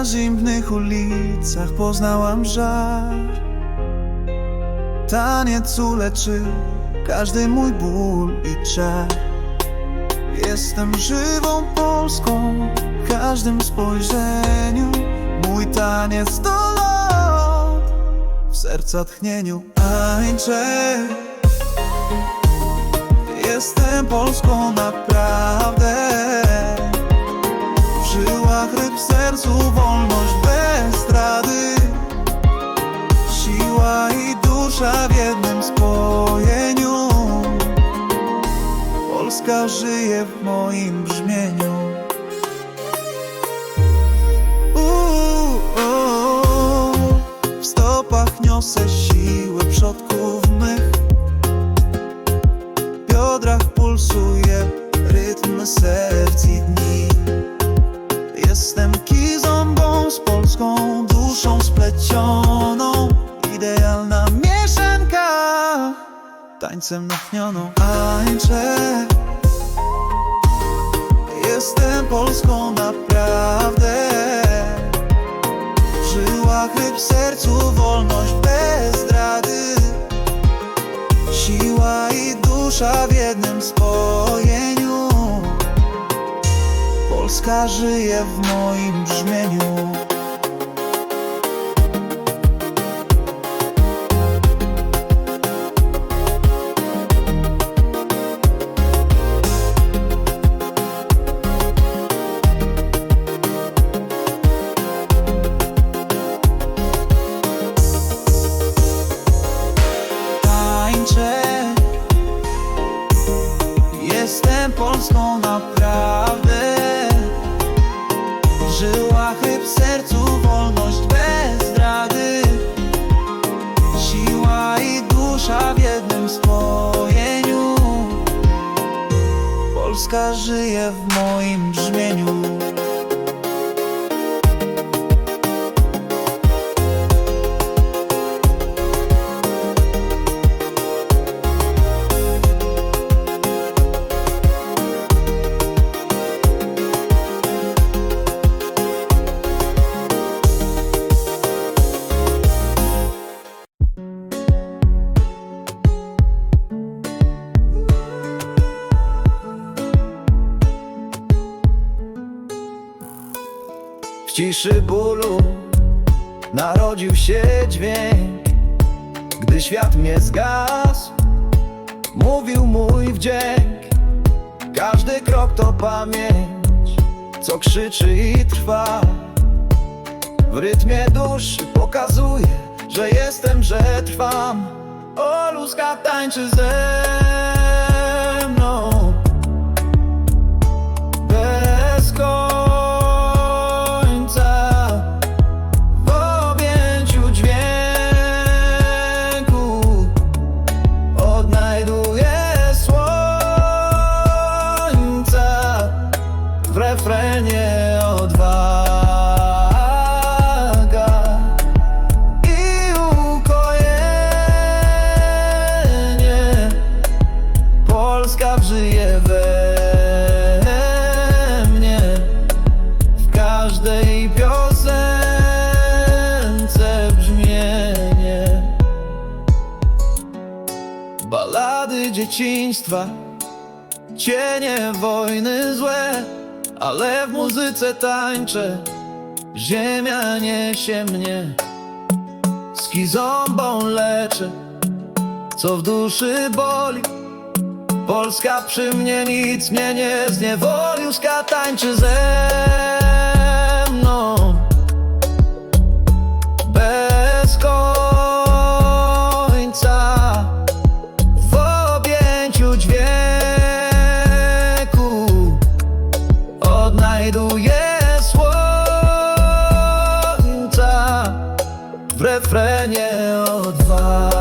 Na zimnych ulicach poznałam żar Taniec uleczył każdy mój ból i czar? Jestem żywą Polską w każdym spojrzeniu. Mój taniec to lot w serca tchnieniu. Tańczę. Jestem Polską naprawdę niosę siłę przodków mych. W biodrach pulsuje rytm serc i dni. Jestem kizą z polską duszą splecioną. Idealna mieszanka Tańcem natchnioną. Tańczę. Jestem Polską naprawdę ryb, w sercu wolność bez zdrady. Siła i dusza w jednym spojeniu. Polska żyje w moim brzmieniu W ciszy bólu narodził się dźwięk. Gdy świat mnie zgasł, mówił mój wdzięk. Każdy krok to pamięć, co krzyczy i trwa. W rytmie duszy pokazuje, że jestem, że trwam. O, ludzka tańczy ze dzieciństwa. Cienie wojny złe Ale w muzyce tańczę. Ziemia niesie mnie Skizombą leczę Co w duszy boli Polska przy mnie nic mnie nie zniewoli Józka tańczy ze W refrenie odwaga i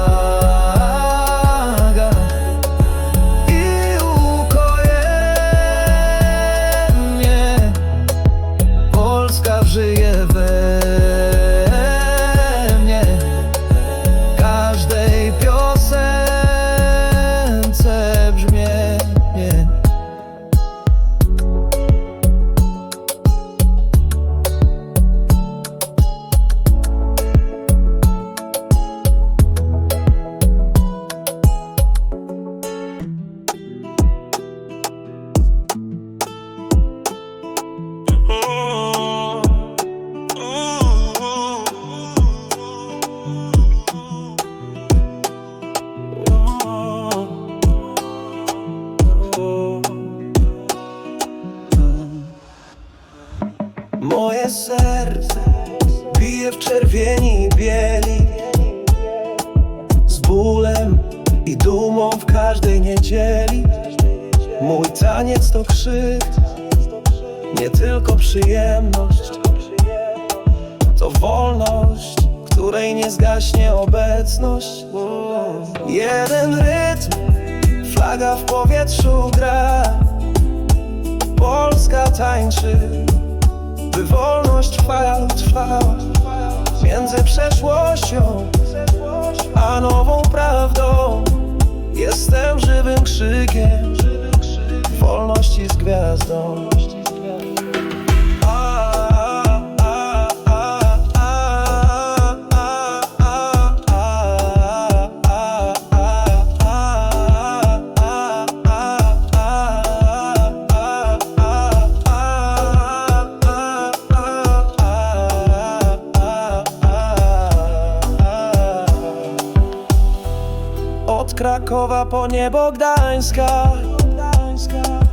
moje serce Bije w czerwieni i bieli. Z bólem i dumą w każdej niedzieli. Mój taniec to krzyk Nie tylko przyjemność. To wolność, której nie zgaśnie obecność. Jeden rytm Flaga w powietrzu gra. Polska tańczy by wolność trwała, trwała. Między przeszłością a nową prawdą jestem żywym krzykiem wolności z gwiazdą. Krakowa po niebo Gdańska.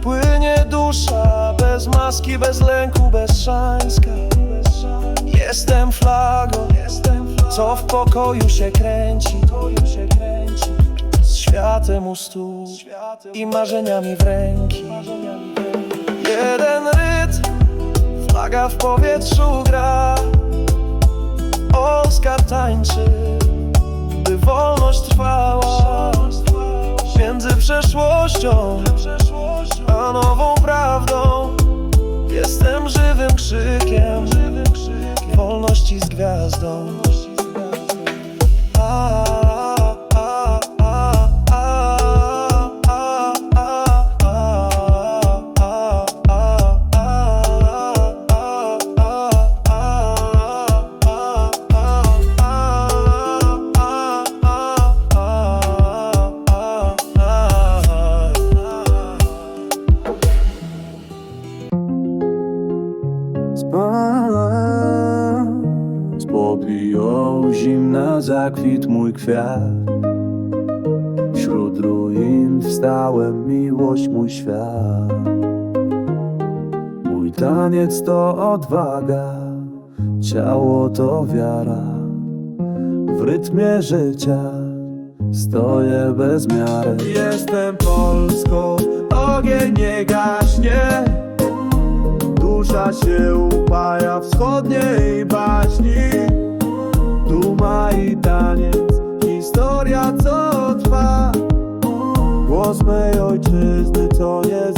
Płynie dusza bez maski, bez lęku, bez szańska. Jestem flagą, co w pokoju się kręci. Z światem u stóp i marzeniami w ręki. Jeden rytm, flaga w powietrzu gra. Polska tańczy, przeszłością a nową prawdą. Jestem żywym krzykiem wolności z gwiazdą Spałam z popiją zimna zakwit mój kwiat. Wśród ruin wstałem miłość mój świat. Mój taniec to odwaga Ciało to wiara. W rytmie życia Stoję bez miary. Jestem Polską Ogień nie gaśnie Dusza się upaja wschodniej baśni. Duma i taniec, historia co trwa. Głos mej ojczyzny, co nie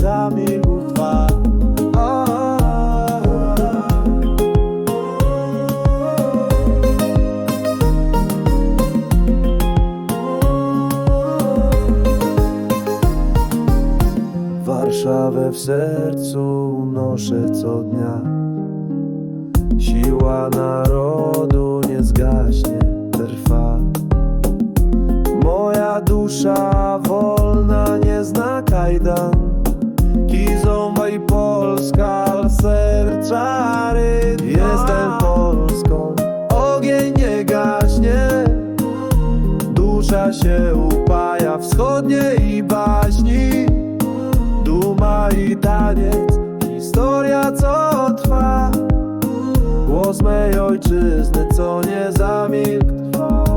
Warszawę w sercu noszę co dnia. Siła narodu nie zgaśnie, trwa. Moja dusza wolna nie zna kajdan. Kizomba i Polska, serca rytm Jestem Polską, ogień nie gaśnie. Dusza się upaja wschodniej baśni Duma historia co trwa? Głos mej ojczyzny, co nie zamilkł